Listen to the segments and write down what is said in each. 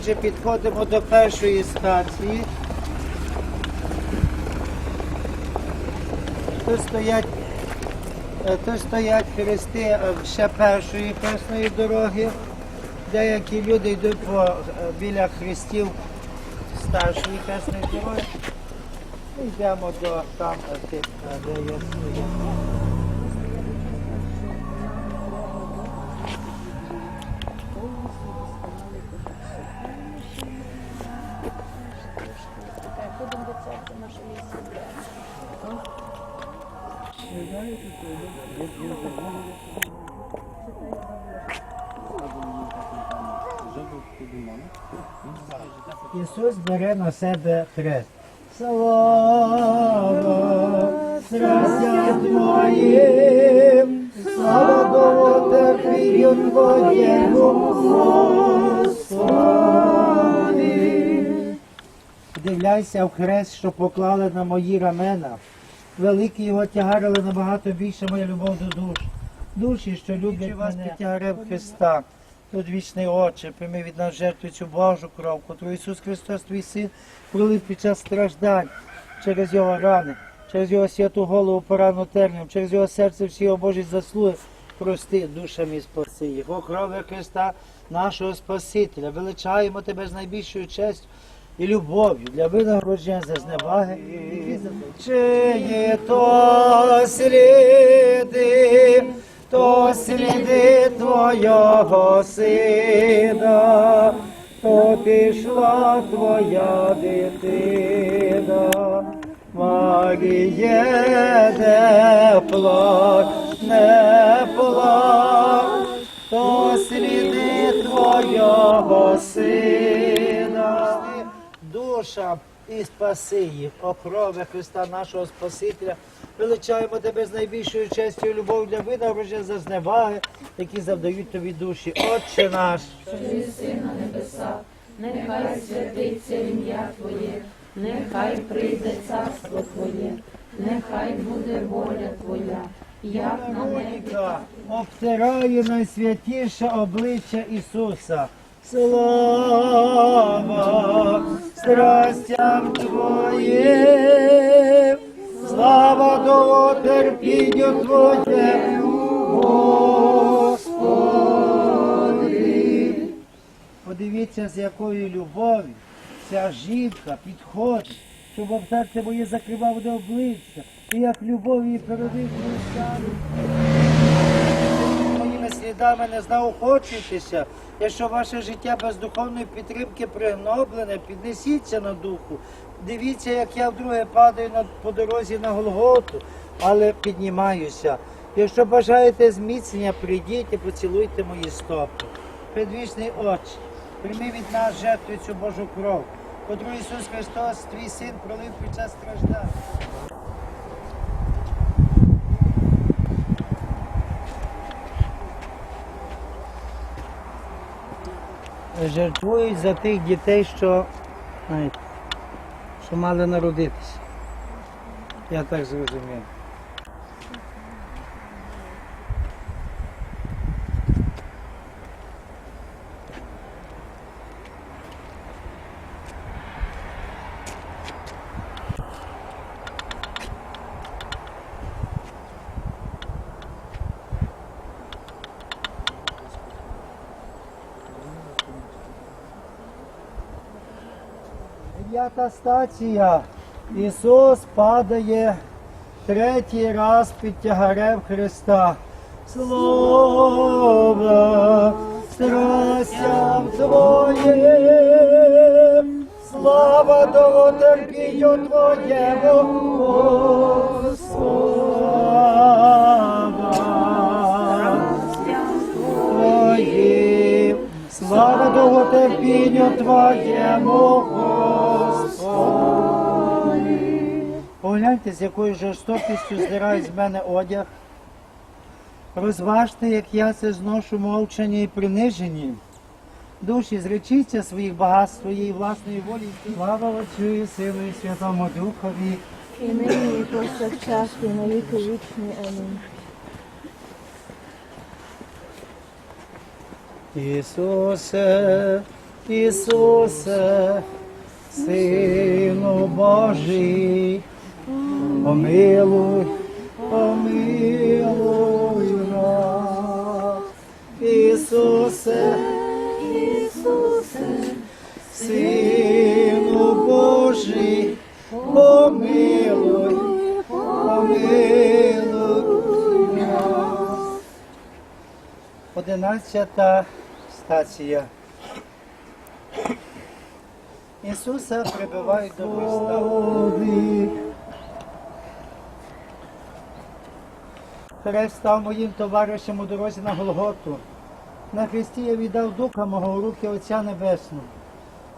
Отже, підходимо до першої стації. Тут стоять, е, тут стоять хрести ще першої хресної дороги. Деякі люди йдуть по, е, біля хрестів старшої хресної дороги. Йдемо до там, де є Ісус бере на себе хрест. Слава страстям Твоїм, слава довотерпію Твоєму, Господи. Дивляйся в хрест, що поклали на мої рамена. Великий його тягар, але набагато більше моя любов до душ. Душі, що люблять вас під тягарем Христа. Тут вічний Отче, прийми від нас жертву цю Божу кров, котру Ісус Христос, твій син, пролив під час страждань через його рани, через його святу голову порану тернем, через його серце всі його Божі заслуги. Прости душам і спаси їх. О крові Христа, нашого Спасителя, величаємо тебе з найбільшою честю і любов'ю для винагородження за зневаги. Чиї то сліди, то сліди Твого сина, то пішла Твоя дитина. Маріє, не плач, не плач, то сліди Твого сина. Душа і спаси їх, о крові Христа нашого Спасителя. Величаємо тебе з найбільшою честю і любов'ю для винагородження за зневаги, які завдають тобі душі. Отче наш. Єси на небесах, нехай святиться ім'я Твоє, нехай прийде царство Твоє, нехай буде воля Твоя, як на обтирає найсвятіше обличчя Ісуса. Слава страстям Твоїм, слава до терпінню Твоєму, Господи. Подивіться, з якою любов'ю ця жінка підходить, щоб обтерти моє закривавне обличчя, і як любов її передив. Моїми слідами не заохочуйтеся, якщо ваше життя без духовної підтримки пригноблене, піднесіться на духу. Дивіться, як я вдруге падаю по дорозі на Голготу, але піднімаюся. Якщо бажаєте зміцнення, прийдіть і поцілуйте мої стопи. Предвічний Отче, прийми від нас жертву цю Божу кров, котру Ісус Христос, твій син, пролив під час страждань. Жертвують за тих дітей, що, знаєте, що мали народитися. Я так зрозумів. Дев'ята стація. Ісус падає третій раз під тягарем Христа. Слава страстям Твоїм, слава довготерпінню Твоєму, Слава Твоїм, слава довготерпінню Твоєму, Погляньте, з якою жорстокістю здирають з мене одяг. Розважте, як я це зношу мовчання і принижені. Душі, зречіться своїх багатств, своєї власної волі. Слава Отцю і Сину і Святому Духові. І нині, і повсякчас, і на віки вічні. Амінь. Ісусе, Ісусе, Сину Божий, помилуй, помилуй нас. Ісусе, Ісусе, Сину Божий, помилуй, помилуй нас. Одинадцята стація. Ісуса прибивають до Христа. Хрест став моїм товаришем у дорозі на Голготу. На Христі я віддав духа мого у руки Отця Небесного.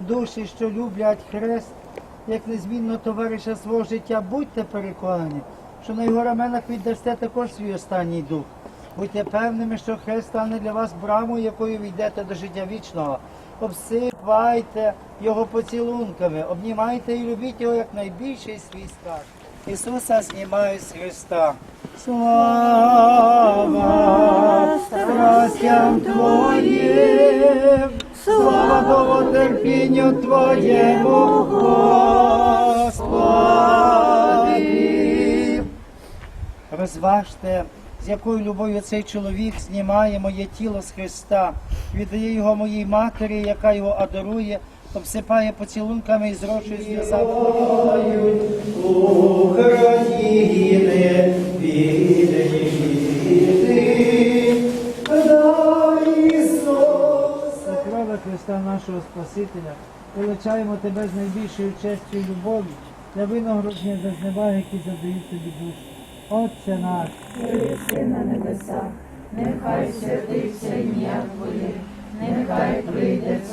Душі, що люблять хрест, як незмінно товариша свого життя, будьте переконані, що на його раменах віддасте також свій останній дух. Будьте певними, що хрест стане для вас брамою, якою ви йдете до життя вічного. Обсипайте його поцілунками, обнімайте і любіть його як найбільший свій скарб. Ісуса знімають з Христа. Слава страстям Твоїм, слава довготерпінню Твоєму, Господи. Розважте, з якою любов'ю цей чоловік знімає моє тіло з Христа, віддає його моїй матері, яка його адорує, обсипає поцілунками і зрошує зв'язав. України вільні За крова Христа нашого Спасителя, величаємо тебе з найбільшою честю і любов'ю для винагородження за зневаги, які задають тобі душу. Отче наш, Єси на небесах, нехай святиться ім'я Твоє,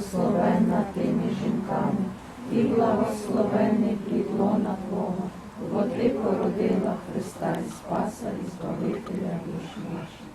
благословенна ти між жінками, і благословенний плідлона Твого, бо ти породила Христа і Спаса і Збавителя душ наших.